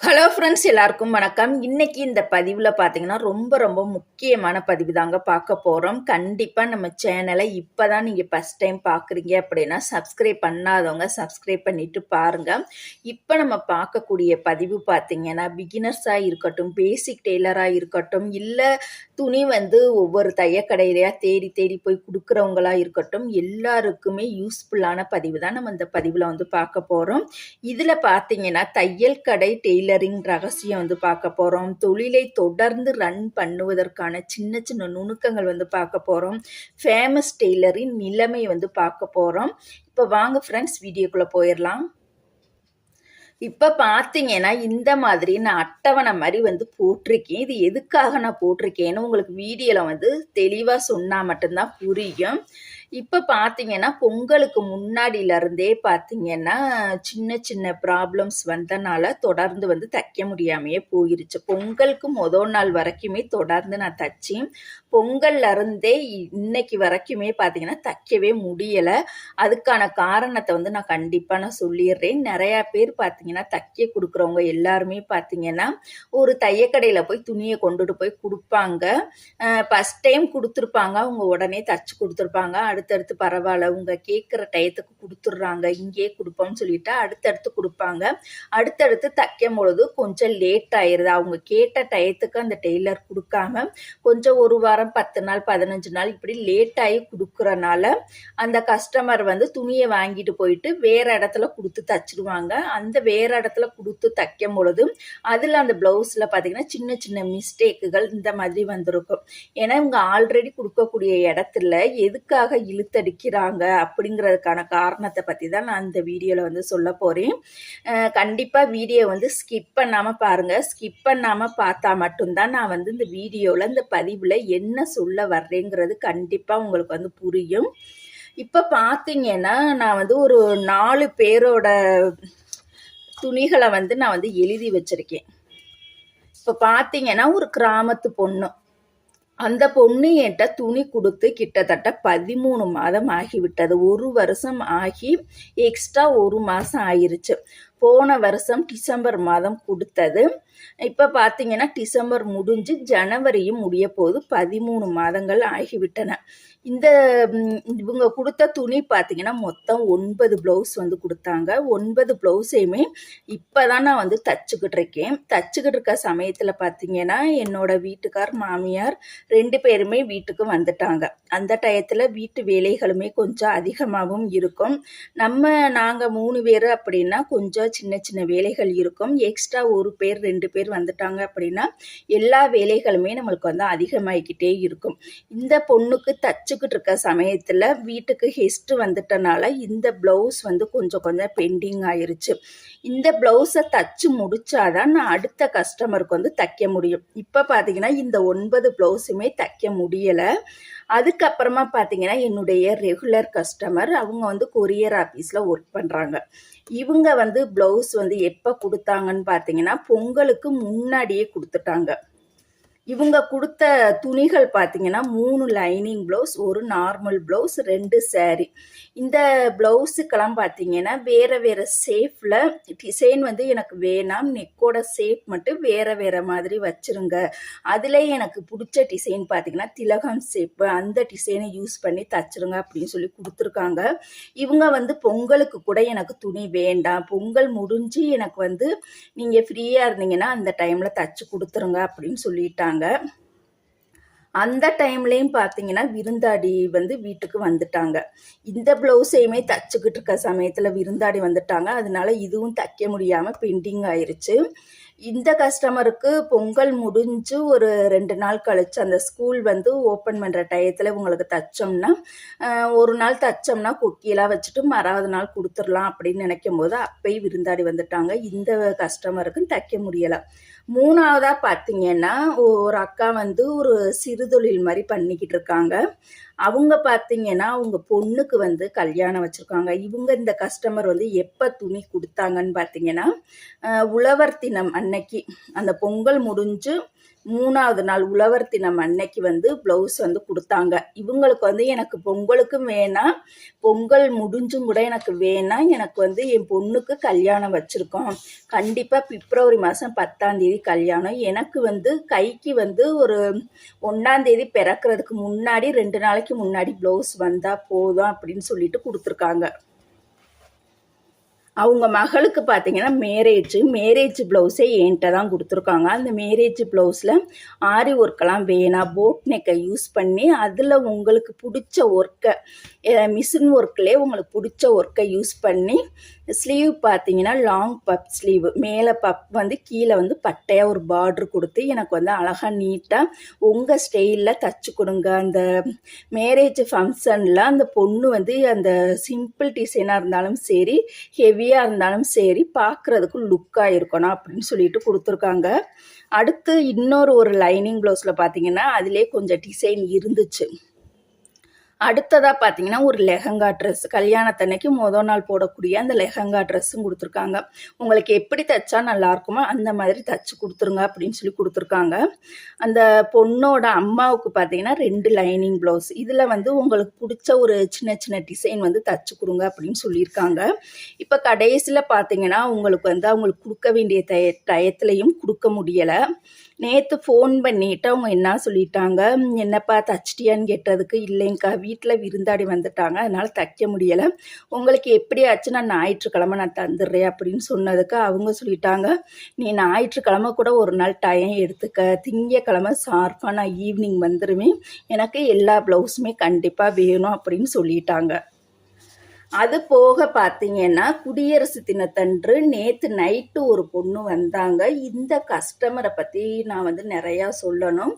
Hello friends எல்லாருக்கும் வணக்கம். இன்னைக்கு இந்த பதிவில் பார்த்தீங்கன்னா ரொம்ப ரொம்ப முக்கியமான பதிவு தாங்க பார்க்க போகிறோம் கண்டிப்பாக நம்ம சேனலை இப்போ தான் நீங்கள் ஃபஸ்ட் டைம் பார்க்குறீங்க அப்படின்னா சப்ஸ்கிரைப் பண்ணாதவங்க சப்ஸ்கிரைப் பண்ணிட்டு பாருங்கள் இப்போ நம்ம பார்க்கக்கூடிய பதிவு பார்த்தீங்கன்னா பிகினர்ஸாக இருக்கட்டும் பேசிக் டெய்லராக இருக்கட்டும் இல்லை துணி வந்து ஒவ்வொரு தையக்கடையிலையா தேடி தேடி போய் கொடுக்குறவங்களாக இருக்கட்டும் எல்லாருக்குமே யூஸ்ஃபுல்லான பதிவு தான் நம்ம இந்த பதிவில் வந்து பார்க்க போகிறோம் இதில் பார்த்தீங்கன்னா தையல் கடை டெய்லர் டெய்லரிங் ரகசியம் வந்து பார்க்க போகிறோம் தொழிலை தொடர்ந்து ரன் பண்ணுவதற்கான சின்ன சின்ன நுணுக்கங்கள் வந்து பார்க்க போகிறோம் ஃபேமஸ் டெய்லரின் நிலைமை வந்து பார்க்க போகிறோம் இப்போ வாங்க ஃப்ரெண்ட்ஸ் வீடியோக்குள்ளே போயிடலாம் இப்போ பார்த்தீங்கன்னா இந்த மாதிரி நான் அட்டவணை மாதிரி வந்து போட்டிருக்கேன். இது எதுக்காக நான் போட்டிருக்கேன்னு உங்களுக்கு வீடியோவில் வந்து தெளிவாக சொன்னால் மட்டும்தான் புரியும். இப்போ பார்த்தீங்கன்னா பொங்கலுக்கு முன்னாடியிலருந்தே பார்த்தீங்கன்னா சின்ன சின்ன ப்ராப்ளம்ஸ் வந்தனால தொடர்ந்து வந்து தைக்க முடியாமையே போயிருச்சு. பொங்கலுக்கு மொதல் நாள் வரைக்குமே தொடர்ந்து நான் தைச்சேன். பொங்கல்ல இருந்தே இன்னைக்கு வரைக்குமே பார்த்தீங்கன்னா தைக்கவே முடியலை. அதுக்கான காரணத்தை வந்து நான் கண்டிப்பாக நான் சொல்லிடுறேன் நிறையா பேர் பார்த்தீங்கன்னா தைக்க கொடுக்குறவங்க எல்லாருமே பார்த்தீங்கன்னா ஒரு தையக்கடையில் போய் துணியை கொண்டுட்டு போய் கொடுப்பாங்க. ஃபஸ்ட் டைம் கொடுத்துருப்பாங்க. அவங்க உடனே தச்சு கொடுத்துருப்பாங்க. அடுத்தடுத்து பரவாயில்ல உங்க கேட்குற டயத்துக்கு கொடுத்துட்றாங்க இங்கேயே கொடுப்போம்னு சொல்லிட்டு அடுத்தடுத்து கொடுப்பாங்க. அடுத்தடுத்து தைக்கும் பொழுது கொஞ்சம் லேட் ஆயிடுது அவங்க கேட்ட டயத்துக்கு அந்த டெய்லர் கொடுக்காம கொஞ்சம் ஒரு வாரம் பத்து நாள் பதினஞ்சு நாள் இப்படி லேட் ஆகி கொடுக்குறனால அந்த கஸ்டமர் வந்து துணியை வாங்கிட்டு போயிட்டு வேற இடத்துல கொடுத்து தச்சிடுவாங்க அந்த வேற இடத்துல கொடுத்து தைக்கும் பொழுது அதில் அந்த ப்ளவுஸில் பார்த்தீங்கன்னா சின்ன சின்ன மிஸ்டேக்குகள் இந்த மாதிரி வந்திருக்கும். ஏன்னா இவங்க ஆல்ரெடி கொடுக்கக்கூடிய இடத்துல எதுக்காக இழுத்தடிக்கிறாங்க அப்படிங்கிறதுக்கான காரணத்தை பற்றி தான் நான் இந்த வீடியோவில் வந்து சொல்ல போகிறேன் கண்டிப்பாக வீடியோ வந்து ஸ்கிப் பண்ணாமல் பாருங்கள் ஸ்கிப் பண்ணாமல் பார்த்தா மட்டும்தான் நான் வந்து இந்த வீடியோவில் இந்த பதிவில் என்ன சொல்ல வர்றேங்கிறது கண்டிப்பாக உங்களுக்கு வந்து புரியும். இப்போ பார்த்தீங்கன்னா நான் வந்து ஒரு நாலு பேரோட துணிகளை வந்து நான் வந்து எழுதி வச்சுருக்கேன். இப்போ பார்த்தீங்கன்னா ஒரு கிராமத்து பொண்ணு. அந்த பொண்ணு என்கிட்ட துணி கொடுத்து கிட்டத்தட்ட பதிமூணு மாதம் ஆகிவிட்டது. ஒரு வருஷம் ஆகி எக்ஸ்ட்ரா ஒரு மாதம் ஆயிருச்சு. போன வருஷம் டிசம்பர் மாதம் கொடுத்தது. இப்போ பார்த்தீங்கன்னா டிசம்பர் முடிஞ்சு ஜனவரியும் முடிய போது பதிமூணு மாதங்கள் ஆகிவிட்டன. இந்த இவங்க கொடுத்த துணி பார்த்தீங்கன்னா மொத்தம் ஒன்பது ப்ளவுஸ் வந்து கொடுத்தாங்க. ஒன்பது ப்ளவுஸையுமே இப்போ தான் நான் வந்து தச்சுக்கிட்டு இருக்கேன். தச்சுக்கிட்டு இருக்க சமயத்தில் பார்த்தீங்கன்னா என்னோட வீட்டுக்கார் மாமியார் ரெண்டு பேருமே வீட்டுக்கு வந்துட்டாங்க. அந்த டயத்தில் வீட்டு வேலைகளுமே கொஞ்சம் அதிகமாகவும் இருக்கும். நம்ம நாங்கள் மூணு பேர் அப்படின்னா கொஞ்சம் சின்ன சின்ன வேலைகள் இருக்கும். எக்ஸ்ட்ரா ஒரு பேர் ரெண்டு பேர் வந்துட்டாங்க அப்படின்னா எல்லா வேலைகளுமே நம்மளுக்கு வந்து அதிகமாகிக்கிட்டே இருக்கும். இந்த பொண்ணுக்கு தச்சுக்கிட்டு இருக்க சமயத்தில் வீட்டுக்கு ஹெஸ்ட் வந்துட்டனால இந்த ப்ளவுஸ் வந்து கொஞ்சம் கொஞ்சம் பெண்டிங் ஆயிருச்சு. இந்த ப்ளவுஸை தச்சு முடிச்சாதான் நான் அடுத்த கஸ்டமருக்கு வந்து தைக்க முடியும். இப்போ பார்த்தீங்கன்னா இந்த ஒன்பது ப்ளவுஸுமே தைக்க முடியலை. அதுக்கப்புறமா பார்த்தீங்கன்னா என்னுடைய ரெகுலர் கஸ்டமர் அவங்க வந்து கொரியர் ஆஃபீஸில் ஒர்க் பண்ணுறாங்க இவங்க வந்து ப்ளவுஸ் வந்து எப்போ கொடுத்தாங்கன்னு பார்த்தீங்கன்னா பொங்கலுக்கு முன்னாடியே கொடுத்துட்டாங்க. இவங்க கொடுத்த துணிகள் பார்த்தீங்கன்னா மூணு லைனிங் ப்ளவுஸ் ஒரு நார்மல் ப்ளவுஸ் ரெண்டு சேரீ இந்த ப்ளவுஸுக்கெல்லாம் பார்த்தீங்கன்னா வேறு வேறு ஷேஃபில் டிசைன் வந்து எனக்கு வேணாம். நெக்கோட ஷேப் மட்டும் வேறு வேறு மாதிரி வச்சுருங்க. அதில் எனக்கு பிடிச்ச டிசைன் பார்த்தீங்கன்னா திலகம் ஷேப்பு அந்த டிசைனை யூஸ் பண்ணி தச்சுருங்க அப்படின்னு சொல்லி கொடுத்துருக்காங்க. இவங்க வந்து பொங்கலுக்கு கூட எனக்கு துணி வேண்டாம். பொங்கல் முடிஞ்சு எனக்கு வந்து நீங்கள் ஃப்ரீயாக இருந்தீங்கன்னா அந்த டைமில் தச்சு கொடுத்துருங்க அப்படின்னு சொல்லிட்டாங்க. அந்த டைம்லேயும் பார்த்தீங்கன்னா விருந்தாடி வந்து வீட்டுக்கு வந்துட்டாங்க. இந்த ப்ளவுஸையுமே தச்சுக்கிட்டு இருக்க சமயத்தில் விருந்தாடி வந்துட்டாங்க. அதனால இதுவும் தைக்க முடியாமல் பெண்டிங் ஆயிடுச்சு இந்த கஸ்டமருக்கு பொங்கல் முடிஞ்சு ஒரு ரெண்டு நாள் கழிச்சு அந்த ஸ்கூல் வந்து ஓப்பன் பண்ணுற டயத்தில் உங்களுக்கு தைச்சோம்னா ஒரு நாள் தைச்சோம்னா கொக்கியெல்லாம் வச்சுட்டு மறாவது நாள் கொடுத்துடலாம் அப்படின்னு நினைக்கும் போது அப்பயும் விருந்தாடி வந்துட்டாங்க. இந்த கஸ்டமருக்கும் தைக்க முடியலை. மூணாவதாக பார்த்தீங்கன்னா ஒரு அக்கா வந்து ஒரு சிறுதொழில் மாதிரி பண்ணிக்கிட்டு இருக்காங்க. அவங்க பார்த்தீங்கன்னா அவங்க பொண்ணுக்கு வந்து கல்யாணம் வச்சுருக்காங்க. இவங்க இந்த கஸ்டமர் வந்து எப்போ துணி கொடுத்தாங்கன்னு பார்த்தீங்கன்னா உழவர் தினம் அன்னைக்கு அந்த பொங்கல் முடிஞ்சு மூணாவது நாள் உழவர் தினம் அன்னைக்கு வந்து ப்ளவுஸ் வந்து கொடுத்தாங்க. இவங்களுக்கு வந்து எனக்கு பொங்கலுக்கும் வேணாம் பொங்கல் முடிஞ்சும் கூட எனக்கு வேணாம் எனக்கு வந்து என் பொண்ணுக்கு கல்யாணம் வச்சுருக்கோம். கண்டிப்பாக பிப்ரவரி மாதம் பத்தாந்தேதி கல்யாணம். எனக்கு வந்து கைக்கு வந்து ஒரு ஒன்றாந்தேதி பிறக்கிறதுக்கு முன்னாடி ரெண்டு நாளைக்கு முன்னாடி ப்ளவுஸ் வந்தால் போதும் அப்படின்னு சொல்லிட்டு கொடுத்துருக்காங்க. அவங்க மகளுக்கு பார்த்தீங்கன்னா மேரேஜ் மேரேஜ் ப்ளவுஸே என்கிட்ட தான் கொடுத்துருக்காங்க. அந்த மேரேஜ் ப்ளவுஸில் ஆரி ஒர்க்கெல்லாம் வேணாம் போட் நெக்கை யூஸ் பண்ணி அதில் உங்களுக்கு பிடிச்ச ஒர்க்கை மிஷின் ஒர்க்லேயே உங்களுக்கு பிடிச்ச ஒர்க்கை யூஸ் பண்ணி ஸ்லீவ் பார்த்தீங்கன்னா லாங் பப் ஸ்லீவ் மேலே பப் வந்து கீழே வந்து பட்டையாக ஒரு பார்ட்ரு கொடுத்து எனக்கு வந்து அழகாக நீட்டாக உங்கள் ஸ்டைலில் தச்சு கொடுங்க. அந்த மேரேஜ் ஃபங்க்ஷனில் அந்த பொண்ணு வந்து அந்த சிம்பிள் டிசைனாக இருந்தாலும் சரி ஹெவி ஹெவியாக இருந்தாலும் சரி பார்க்குறதுக்கு லுக்காக இருக்கணும் அப்படின்னு சொல்லிட்டு கொடுத்துருக்காங்க. அடுத்து இன்னொரு ஒரு லைனிங் ப்ளவுஸில் பார்த்தீங்கன்னா அதிலே கொஞ்சம் டிசைன் இருந்துச்சு. அடுத்ததாக பார்த்தீங்கன்னா ஒரு லெஹங்கா ட்ரெஸ் கல்யாணத்தன்னைக்கு மொதல் நாள் போடக்கூடிய அந்த லெஹங்கா ட்ரெஸ்ஸும் கொடுத்துருக்காங்க. உங்களுக்கு எப்படி தைச்சா நல்லாயிருக்குமோ அந்த மாதிரி தைச்சு கொடுத்துருங்க அப்படின்னு சொல்லி கொடுத்துருக்காங்க. அந்த பொண்ணோட அம்மாவுக்கு பார்த்தீங்கன்னா ரெண்டு லைனிங் ப்ளவுஸ் இதில் வந்து உங்களுக்கு பிடிச்ச ஒரு சின்ன சின்ன டிசைன் வந்து தைச்சி கொடுங்க அப்படின்னு சொல்லியிருக்காங்க. இப்போ கடைசியில் பார்த்தீங்கன்னா உங்களுக்கு வந்து அவங்களுக்கு கொடுக்க வேண்டிய டய டயத்துலையும் கொடுக்க முடியலை. நேற்று ஃபோன் பண்ணிவிட்டு அவங்க என்ன சொல்லிட்டாங்க? என்னப்பா தச்சிட்டியான்னு கேட்டதுக்கு இல்லைங்க்கா வீட்டில் விருந்தாடி வந்துட்டாங்க அதனால் தைக்க முடியலை. உங்களுக்கு எப்படியாச்சும் நான் ஞாயிற்றுக்கிழமை நான் தந்துடுறேன் அப்படின்னு சொன்னதுக்கு அவங்க சொல்லிட்டாங்க. நீ ஞாயிற்றுக்கிழமை கூட ஒரு நாள் டைம் எடுத்துக்க. திங்கக்கிழமை ஷார்ப்பாக நான் ஈவினிங் வந்துடுவேன் எனக்கு எல்லா ப்ளவுஸுமே கண்டிப்பாக வேணும் அப்படின்னு சொல்லிட்டாங்க. அது போக பார்த்தீங்கன்னா குடியரசு தினத்தன்று நேற்று நைட்டு ஒரு பொண்ணு வந்தாங்க. இந்த கஸ்டமரை பற்றி நான் வந்து நிறையா சொல்லணும்.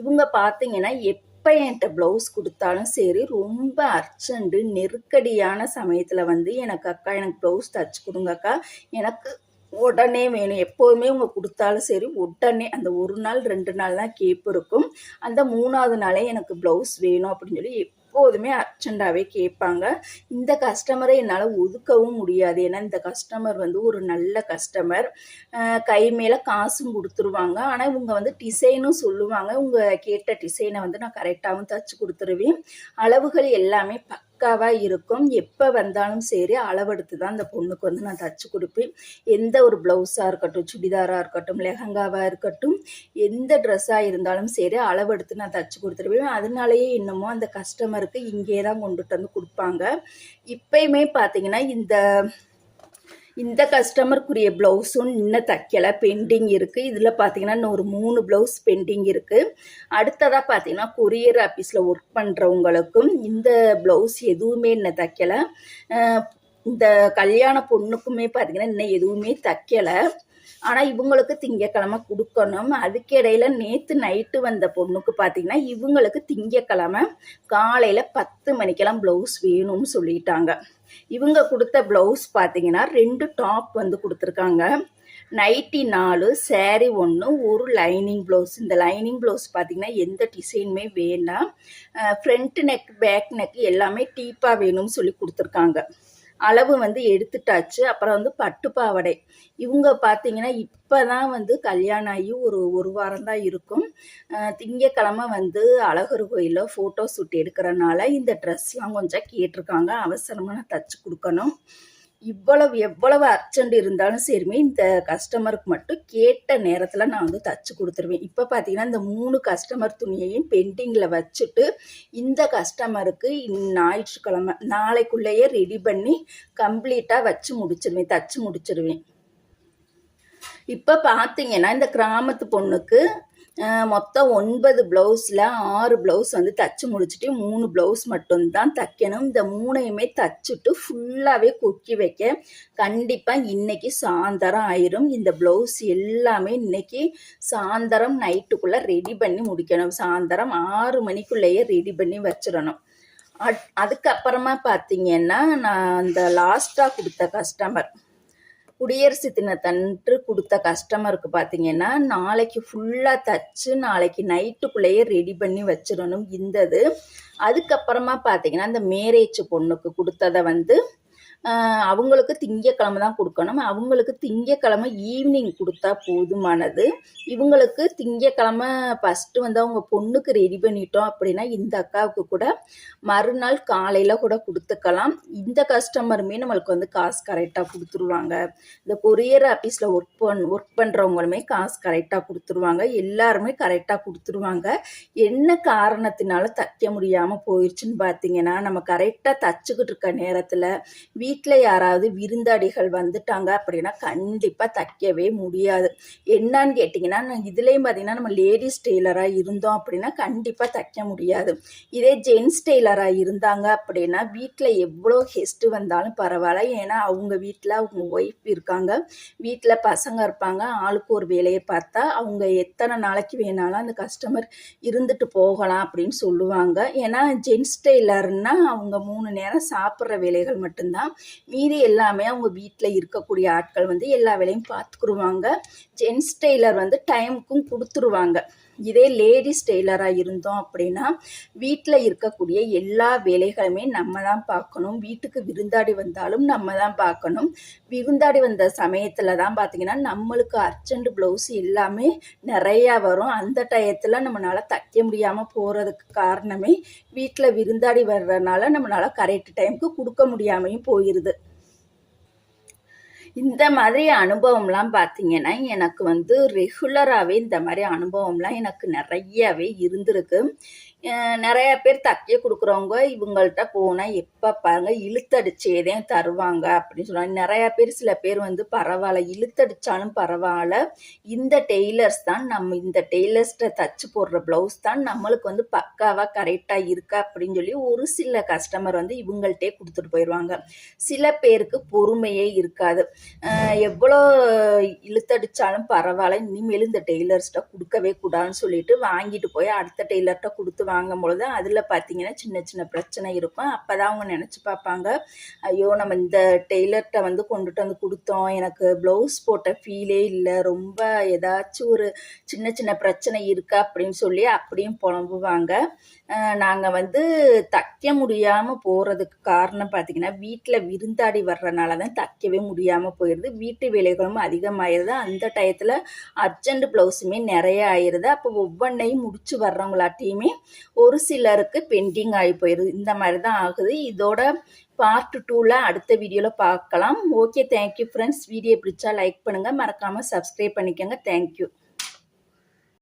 இவங்க பார்த்தீங்கன்னா எப்போ என்கிட்ட ப்ளவுஸ் கொடுத்தாலும் சரி ரொம்ப அர்ஜென்ட்டு நெருக்கடியான சமயத்தில் வந்து எனக்கு அக்கா எனக்கு ப்ளவுஸ் தச்சு கொடுங்கக்கா எனக்கு உடனே வேணும். எப்போதுமே உங்க கொடுத்தாலும் சரி உடனே அந்த ஒரு நாள் ரெண்டு நாள் தான் கேப்பு இருக்கும். அந்த மூணாவது நாளே எனக்கு ப்ளவுஸ் வேணும் அப்படின்னு சொல்லி எப்போதுமே அர்ஜெண்டாகவே கேட்பாங்க. இந்த கஸ்டமரை என்னால் ஒதுக்கவும் முடியாது. ஏன்னா இந்த கஸ்டமர் வந்து ஒரு நல்ல கஸ்டமர் கை மேலே காசும் கொடுத்துருவாங்க. ஆனால் இவங்க வந்து டிசைனும் சொல்லுவாங்க. உங்கள் கேட்ட டிசைனை வந்து நான் கரெக்டாகவும் தச்சு கொடுத்துருவேன். அளவுகள் எல்லாமே ப பக்காவாக இருக்கும். எப்போ வந்தாலும் சரி அளவெடுத்து தான் அந்த பொண்ணுக்கு வந்து நான் தச்சு கொடுப்பேன். எந்த ஒரு ப்ளவுஸாக இருக்கட்டும் சுடிதாராக இருக்கட்டும் லெஹங்காவாக இருக்கட்டும் எந்த ட்ரெஸ்ஸாக இருந்தாலும் சரி அளவெடுத்து நான் தச்சு கொடுத்துருவேன். அதனாலேயே இன்னமும் அந்த கஸ்டமருக்கு இங்கே தான் கொண்டுட்டு வந்து கொடுப்பாங்க. இப்பயுமே பார்த்தீங்கன்னா இந்த இந்த கஸ்டமருக்குரிய ப்ளவுஸும் இன்னும் தைக்கலை பெண்டிங் இருக்குது இதில் பார்த்தீங்கன்னா இன்னும் ஒரு மூணு ப்ளவுஸ் பெண்டிங் இருக்குது அடுத்ததாக பார்த்தீங்கன்னா கொரியர் ஆஃபீஸில் ஒர்க் பண்ணுறவங்களுக்கும் இந்த ப்ளவுஸ் எதுவுமே இன்னும் தைக்கலை. இந்த கல்யாண பொண்ணுக்குமே பார்த்தீங்கன்னா இன்னும் எதுவுமே தைக்கலை. ஆனால் இவங்களுக்கு திங்கக்கிழமை கொடுக்கணும். அதுக்கு இடையில நேற்று நைட்டு வந்த பொண்ணுக்கு பார்த்தீங்கன்னா இவங்களுக்கு திங்கக்கிழமை காலையில் பத்து மணிக்கெல்லாம் ப்ளவுஸ் வேணும்னு சொல்லிட்டாங்க. இவங்க கொடுத்த ப்ளவுஸ் பார்த்தீங்கன்னா ரெண்டு டாப் வந்து கொடுத்துருக்காங்க. நைட்டி நாலு சேரீ ஒன்று ஒரு லைனிங் ப்ளவுஸ் இந்த லைனிங் ப்ளவுஸ் பார்த்தீங்கன்னா எந்த டிசைனுமே வேண்டாம். ஃப்ரண்ட் நெக் பேக் நெக் எல்லாமே டீப்பாக வேணும்னு சொல்லி கொடுத்துருக்காங்க. அளவு வந்து எடுத்துட்டாச்சு. அப்புறம் வந்து பட்டு பாவடை. இவங்க பார்த்தீங்கன்னா இப்போ தான் வந்து கல்யாணம் ஆகி ஒரு ஒரு வாரம் தான் இருக்கும் திங்கக்கிழமை வந்து அழகர் கோயிலில் ஃபோட்டோ ஷூட் எடுக்கிறனால இந்த ட்ரெஸ்லாம் கொஞ்சம் கேட்டிருக்காங்க. அவசரமாக நான் தச்சு கொடுக்கணும். இவ்வளவு எவ்வளவு அர்ஜென்ட் இருந்தாலும் சரிமே இந்த கஸ்டமருக்கு மட்டும் கேட்ட நேரத்தில் நான் வந்து தச்சு கொடுத்துருவேன். இப்போ பார்த்தீங்கன்னா இந்த மூணு கஸ்டமர் துணியையும் பெண்டிங்கில் வச்சுட்டு இந்த கஸ்டமருக்கு ஞாயிற்றுக்கிழமை நாளைக்குள்ளேயே ரெடி பண்ணி கம்ப்ளீட்டாக வச்சு முடிச்சிருவேன் தச்சு முடிச்சிருவேன். இப்போ பார்த்தீங்கன்னா இந்த கிராமத்து பொண்ணுக்கு மொத்தம் ஒன்பது ப்ளவுஸில் ஆறு ப்ளவுஸ் வந்து தைச்சி முடிச்சுட்டு மூணு ப்ளவுஸ் மட்டும்தான் தைக்கணும். இந்த மூணையுமே தச்சுட்டு ஃபுல்லாகவே கொக்கி வைக்க கண்டிப்பாக இன்றைக்கி சாயந்தரம் ஆயிரும். இந்த ப்ளவுஸ் எல்லாமே இன்றைக்கி சாயந்தரம் நைட்டுக்குள்ளே ரெடி பண்ணி முடிக்கணும். சாயந்தரம் ஆறு மணிக்குள்ளேயே ரெடி பண்ணி வச்சிடணும். அதுக்கப்புறமா பார்த்தீங்கன்னா நான் அந்த லாஸ்ட்டாக கொடுத்த கஸ்டமர் குடியரசு தினத்தன்று கொடுத்த கஸ்டமருக்கு பார்த்தீங்கன்னா நாளைக்கு ஃபுல்லாக தச்சு நாளைக்கு நைட்டுக்குள்ளேயே ரெடி பண்ணி வச்சிடணும். இந்தது அதுக்கப்புறமா பார்த்தீங்கன்னா அந்த மேரேஜ் பொண்ணுக்கு கொடுத்ததை வந்து அவங்களுக்கு திங்கக்கிழமை தான் கொடுக்கணும். அவங்களுக்கு திங்கக்கிழமை ஈவினிங் கொடுத்தா போதுமானது. இவங்களுக்கு திங்கக்கிழமை ஃபஸ்ட்டு வந்து அவங்க பொண்ணுக்கு ரெடி பண்ணிட்டோம் அப்படின்னா இந்த அக்காவுக்கு கூட மறுநாள் காலையில் கூட கொடுத்துக்கலாம். இந்த கஸ்டமருமே நம்மளுக்கு வந்து காசு கரெக்டாக கொடுத்துருவாங்க. இந்த கொரியர் ஆஃபீஸில் ஒர்க் பண் ஒர்க் பண்ணுறவங்களுமே காசு கரெக்டாக கொடுத்துருவாங்க. எல்லாருமே கரெக்டாக கொடுத்துருவாங்க. என்ன காரணத்தினால தைக்க முடியாமல் போயிடுச்சுன்னு பார்த்தீங்கன்னா நம்ம கரெக்டாக தச்சுக்கிட்டு இருக்க நேரத்தில் வீ வீட்டில் யாராவது விருந்தாடிகள் வந்துட்டாங்க அப்படின்னா கண்டிப்பாக தைக்கவே முடியாது. என்னன்னு கேட்டிங்கன்னா இதுலேயும் பார்த்தீங்கன்னா நம்ம லேடிஸ் டெய்லராக இருந்தோம் அப்படின்னா கண்டிப்பாக தைக்க முடியாது. இதே ஜென்ஸ் டெய்லராக இருந்தாங்க அப்படின்னா வீட்டில் எவ்வளோ கெஸ்ட்டு வந்தாலும் பரவாயில்ல. ஏன்னா அவங்க வீட்டில் அவங்க ஒய்ஃப் இருக்காங்க. வீட்டில் பசங்க இருப்பாங்க. ஆளுக்கு ஒரு வேலையை பார்த்தா அவங்க எத்தனை நாளைக்கு வேணாலும் அந்த கஸ்டமர் இருந்துட்டு போகலாம் அப்படின்னு சொல்லுவாங்க. ஏன்னா ஜென்ஸ் டெய்லர்னால் அவங்க மூணு நேரம் சாப்பிட்ற வேலைகள் மட்டும்தான். மீதி எல்லாமே அவங்க வீட்டில் இருக்கக்கூடிய ஆட்கள் வந்து எல்லா வேலையும் பார்த்துக்குருவாங்க ஜென்ஸ் டெய்லர் வந்து டைமுக்கும் கொடுத்துருவாங்க. இதே லேடிஸ் டெய்லராக இருந்தோம் அப்படின்னா வீட்டில் இருக்கக்கூடிய எல்லா வேலைகளுமே நம்ம தான் பார்க்கணும். வீட்டுக்கு விருந்தாடி வந்தாலும் நம்ம தான் பார்க்கணும். விருந்தாடி வந்த சமயத்தில் தான் பார்த்திங்கன்னா நம்மளுக்கு அர்ஜென்ட் ப்ளவுஸ் எல்லாமே நிறையா வரும். அந்த டயத்தில் நம்மளால் தைக்க முடியாமல் போகிறதுக்கு காரணமே வீட்டில் விருந்தாடி வர்றதுனால நம்மளால் கரெக்ட் டைமுக்கு கொடுக்க முடியாமையும் போயிடுது இந்த மாதிரி அனுபவம்லாம் பார்த்தீங்கன்னா எனக்கு வந்து ரெகுலராகவே இந்த மாதிரி அனுபவம்லாம் எனக்கு நிறையவே இருந்திருக்கு. நிறைய பேர் தைக்க கொடுக்குறவங்க இவங்கள்ட்ட போனால் எப்போ பாருங்க இழுத்தடிச்சே தான் தருவாங்க அப்படின்னு சொல்லுவாங்க. நிறைய பேர் சில பேர் வந்து பரவாயில்ல இழுத்தடிச்சாலும் பரவாயில்ல. இந்த டெய்லர்ஸ் தான் நம்ம இந்த டெய்லர்ஸ்கிட்ட தச்சு போடுற ப்ளவுஸ் தான் நம்மளுக்கு வந்து பக்காவாக கரெக்டாக இருக்கா அப்படின்னு சொல்லி ஒரு சில கஸ்டமர் வந்து இவங்கள்ட்டே கொடுத்துட்டு போயிடுவாங்க சில பேருக்கு பொறுமையே இருக்காது. எவ்வளோ இழுத்தடிச்சாலும் பரவாயில்ல இனிமேல் இந்த டெய்லர்ஸ்கிட்ட கொடுக்கவே கூடாதுன்னு சொல்லிட்டு வாங்கிட்டு போய் அடுத்த டெய்லர்கிட்ட கொடுத்து வாங்கும் பொழுது அதில் பார்த்தீங்கன்னா சின்ன சின்ன பிரச்சனை இருக்கும். அப்போ தான் அவங்க நினச்சி பார்ப்பாங்க ஐயோ நம்ம இந்த டெய்லர்கிட்ட வந்து கொண்டுட்டு வந்து கொடுத்தோம். எனக்கு ப்ளவுஸ் போட்ட ஃபீலே இல்லை. ரொம்ப ஏதாச்சும் ஒரு சின்ன சின்ன பிரச்சனை இருக்கா அப்படின்னு சொல்லி அப்படியும் புலம்புவாங்க. நாங்கள் வந்து தைக்க முடியாமல் போகிறதுக்கு காரணம் பார்த்திங்கன்னா வீட்டில் விருந்தாடி வர்றனால தான் தைக்கவே முடியாமல் போயிடுது வீட்டு வேலைகளும் அதிகமாகிடுது அந்த டயத்தில் அர்ஜெண்ட் ப்ளவுஸுமே நிறைய ஆயிடுது அப்போ ஒவ்வொன்றையும் முடிச்சு வர்றவங்களாட்டையுமே ஒரு சிலருக்கு பெண்டிங் ஆகி போயிடுது இந்த மாதிரி தான் ஆகுது. இதோட பார்ட் டூவில் அடுத்த வீடியோவில் பார்க்கலாம். Okay thank you friends video பிடிச்சா லைக் பண்ணுங்கள் மறக்காமல் சப்ஸ்கிரைப் பண்ணிக்கோங்க. தேங்க்யூ